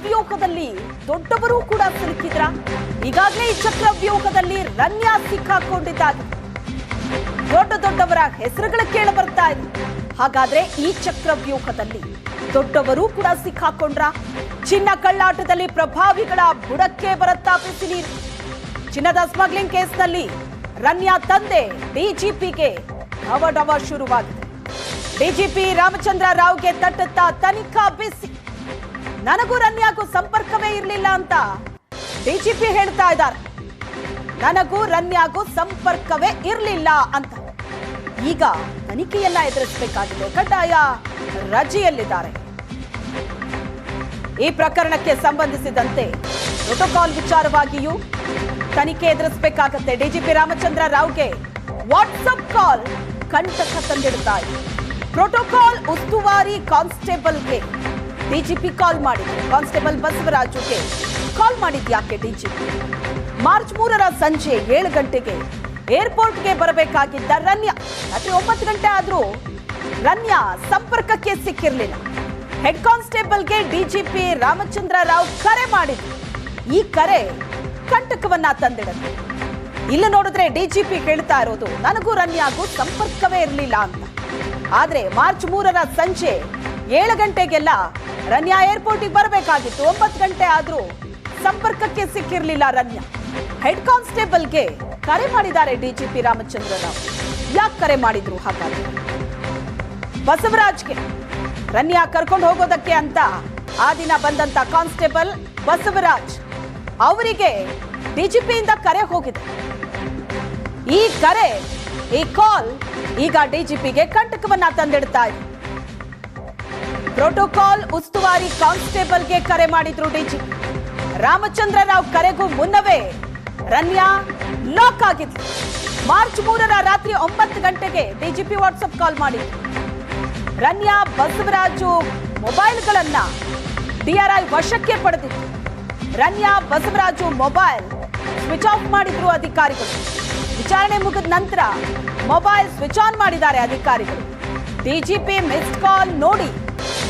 ಚಕ್ರವ್ಯೂಹದಲ್ಲಿ ದೊಡ್ಡವರು ಕೂಡ ಸಿಲುಕಿದ್ರ? ಈಗಾಗಲೇ ಈ ಚಕ್ರವ್ಯೂಹದಲ್ಲಿ ರನ್ಯಾ ಸಿಕ್ಕಾಕೊಂಡಿದ್ದಾರೆ ದೊಡ್ಡ ದೊಡ್ಡವರ ಹೆಸರುಗಳು ಕೇಳ ಬರ್ತಾ ಇದೆ. ಹಾಗಾದ್ರೆ ಈ ಚಕ್ರವ್ಯೂಹದಲ್ಲಿ ದೊಡ್ಡವರು ಕೂಡ ಸಿಕ್ಕಾಕೊಂಡ್ರ? ಚಿನ್ನ ಕಳ್ಳಾಟದಲ್ಲಿ ಪ್ರಭಾವಿಗಳ ಬುಡಕ್ಕೆ ಬರುತ್ತಾ ಬಿಸಿನೀರು ಚಿನ್ನದ ಸ್ಮಗ್ಲಿಂಗ್ ಕೇಸ್ನಲ್ಲಿ ರನ್ಯಾ ತಂದೆ ಡಿಜಿಪಿಗೆ ಡವ ಡವ ಶುರುವಾಗಿದೆ. ಡಿಜಿಪಿ ರಾಮಚಂದ್ರ ರಾವ್ಗೆ ತಟ್ಟುತ್ತಾ ತನಿಖಾ ಬಿಸಿ. ನನಗೂ ರನ್ಯಾಗೂ ಸಂಪರ್ಕವೇ ಇರಲಿಲ್ಲ ಅಂತ ಡಿಜಿಪಿ ಹೇಳ್ತಾ ಇದ್ದಾರೆ. ನನಗೂ ರನ್ಯಾಗೂ ಸಂಪರ್ಕವೇ ಇರಲಿಲ್ಲ ಅಂತ. ಈಗ ತನಿಖೆಯನ್ನ ಎದುರಿಸಬೇಕಾಗಿದೆ. ಕಡ್ಡಾಯ ರಜೆಯಲ್ಲಿದ್ದಾರೆ. ಈ ಪ್ರಕರಣಕ್ಕೆ ಸಂಬಂಧಿಸಿದಂತೆ ಪ್ರೋಟೋಕಾಲ್ ವಿಚಾರವಾಗಿಯೂ ತನಿಖೆ ಎದುರಿಸಬೇಕಾಗತ್ತೆ. ಡಿಜಿಪಿ ರಾಮಚಂದ್ರ ರಾವ್ಗೆ ವಾಟ್ಸಪ್ ಕಾಲ್ ಕಂಟಕ ತಂದಿಡ್ತಾ ಪ್ರೋಟೋಕಾಲ್ ಉಸ್ತುವಾರಿ ಕಾನ್ಸ್ಟೇಬಲ್ಗೆ ಡಿಜಿಪಿ ಕಾಲ್ ಮಾಡಿದ್ರು. ಕಾನ್ಸ್ಟೇಬಲ್ ಬಸವರಾಜುಗೆ ಕಾಲ್ ಮಾಡಿದ್ಯಾಕೆ ಡಿಜಿಪಿ? ಮಾರ್ಚ್ ಮೂರರ ಸಂಜೆ ಏಳು ಗಂಟೆಗೆ ಏರ್ಪೋರ್ಟ್ಗೆ ಬರಬೇಕಾಗಿದ್ದ ರನ್ಯಾ, ರಾತ್ರಿ ಒಂಬತ್ತು ಗಂಟೆ ಆದರೂ ರನ್ಯಾ ಸಂಪರ್ಕಕ್ಕೆ ಸಿಕ್ಕಿರಲಿಲ್ಲ. ಹೆಡ್ ಕಾನ್ಸ್ಟೇಬಲ್ಗೆ ಡಿಜಿಪಿ ರಾಮಚಂದ್ರ ರಾವ್ ಕರೆ ಮಾಡಿದ್ರು. ಈ ಕರೆ ಕಂಟಕವನ್ನ ತಂದಿಡುತ್ತೆ. ಇಲ್ಲಿ ನೋಡಿದ್ರೆ ಡಿಜಿಪಿ ಕೇಳ್ತಾ ಇರೋದು, ನನಗೂ ರನ್ಯಾಗೂ ಸಂಪರ್ಕವೇ ಇರಲಿಲ್ಲ ಅಂತ. ಆದ್ರೆ ಮಾರ್ಚ್ ಮೂರರ ಸಂಜೆ ಏಳು ಗಂಟೆಗೆಲ್ಲ ರನ್ಯಾ ಏರ್ಪೋರ್ಟಿಗೆ ಬರಬೇಕಾಗಿತ್ತು. ಒಂಬತ್ತು ಗಂಟೆ ಆದರೂ ಸಂಪರ್ಕಕ್ಕೆ ಸಿಕ್ಕಿರಲಿಲ್ಲ ರನ್ಯಾ. ಹೆಡ್ ಕಾನ್ಸ್ಟೇಬಲ್ಗೆ ಕರೆ ಮಾಡಿದ್ದಾರೆ ಡಿಜಿಪಿ ರಾಮಚಂದ್ರ ರಾವ್ ಯಾಕೆ ಕರೆ ಮಾಡಿದ್ರು ಹಾಗಾದ್ರೆ? ಬಸವರಾಜ್ಗೆ ರನ್ಯಾ ಕರ್ಕೊಂಡು ಹೋಗೋದಕ್ಕೆ ಅಂತ ಆ ದಿನ ಬಂದಂತ ಕಾನ್ಸ್ಟೇಬಲ್ ಬಸವರಾಜ್ ಅವರಿಗೆ ಡಿಜಿಪಿಯಿಂದ ಕರೆ ಹೋಗಿದೆ. ಈ ಕರೆ, ಈ ಕಾಲ್ ಈಗ ಡಿಜಿಪಿಗೆ ಕಂಟಕವನ್ನ ತಂದಿಡ್ತಾ ಇದೆ. ಪ್ರೋಟೋಕಾಲ್ ಉಸ್ತುವಾರಿ ಕಾನ್ಸ್ಟೇಬಲ್ಗೆ ಕರೆ ಮಾಡಿದ್ರು ಡಿಜಿ. ರಾಮಚಂದ್ರ ರಾವ್ ಕರೆಗೂ ಮುನ್ನವೇ ರನ್ಯಾ ಲಾಕ್ ಆಗಿದ್ರು ಮಾರ್ಚ್ ಮೂರರ ರಾತ್ರಿ ಒಂಬತ್ತು ಗಂಟೆಗೆ ಡಿಜಿಪಿ ವಾಟ್ಸಪ್ ಕಾಲ್ ಮಾಡಿ ರನ್ಯಾ, ಬಸವರಾಜು ಮೊಬೈಲ್ಗಳನ್ನ ಡಿಆರ್ಐ ವಶಕ್ಕೆ ಪಡೆದಿತ್ತು. Ranya, Basavaraju mobile switch off ಮಾಡಿದ್ರು ಅಧಿಕಾರಿಗಳು. ವಿಚಾರಣೆ ಮುಗಿದ ನಂತರ ಮೊಬೈಲ್ ಸ್ವಿಚ್ ಆನ್ ಮಾಡಿದ್ದಾರೆ ಅಧಿಕಾರಿಗಳು. ಡಿಜಿಪಿ ಮಿಸ್ಡ್ ಕಾಲ್ ನೋಡಿ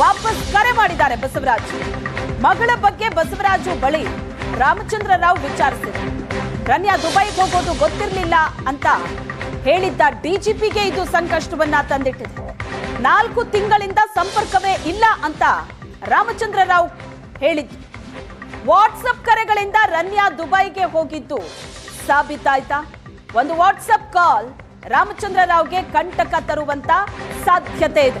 ವಾಪಸ್ ಕರೆ ಮಾಡಿದ್ದಾರೆ ಬಸವರಾಜ್. ಮಗಳ ಬಗ್ಗೆ ಬಸವರಾಜು ಬಳಿ ರಾಮಚಂದ್ರ ರಾವ್ ವಿಚಾರಿಸಿದರು. ರನ್ಯಾ ದುಬೈಗೆ ಹೋಗೋದು ಗೊತ್ತಿರಲಿಲ್ಲ ಅಂತ ಹೇಳಿದ್ದ ಡಿಜಿಪಿಗೆ ಇದು ಸಂಕಷ್ಟವನ್ನ ತಂದಿಟ್ಟಿದೆ. ನಾಲ್ಕು ತಿಂಗಳಿಂದ ಸಂಪರ್ಕವೇ ಇಲ್ಲ ಅಂತ ರಾಮಚಂದ್ರ ರಾವ್ ಹೇಳಿದ್ರು. ವಾಟ್ಸಪ್ ಕರೆಗಳಿಂದ ರನ್ಯಾ ದುಬೈಗೆ ಹೋಗಿದ್ದು ಸಾಬೀತಾಯ್ತಾ? ಒಂದು ವಾಟ್ಸಪ್ ಕಾಲ್ ರಾಮಚಂದ್ರ ರಾವ್ಗೆ ಕಂಟಕ ತರುವಂತ ಸಾಧ್ಯತೆ ಇದೆ.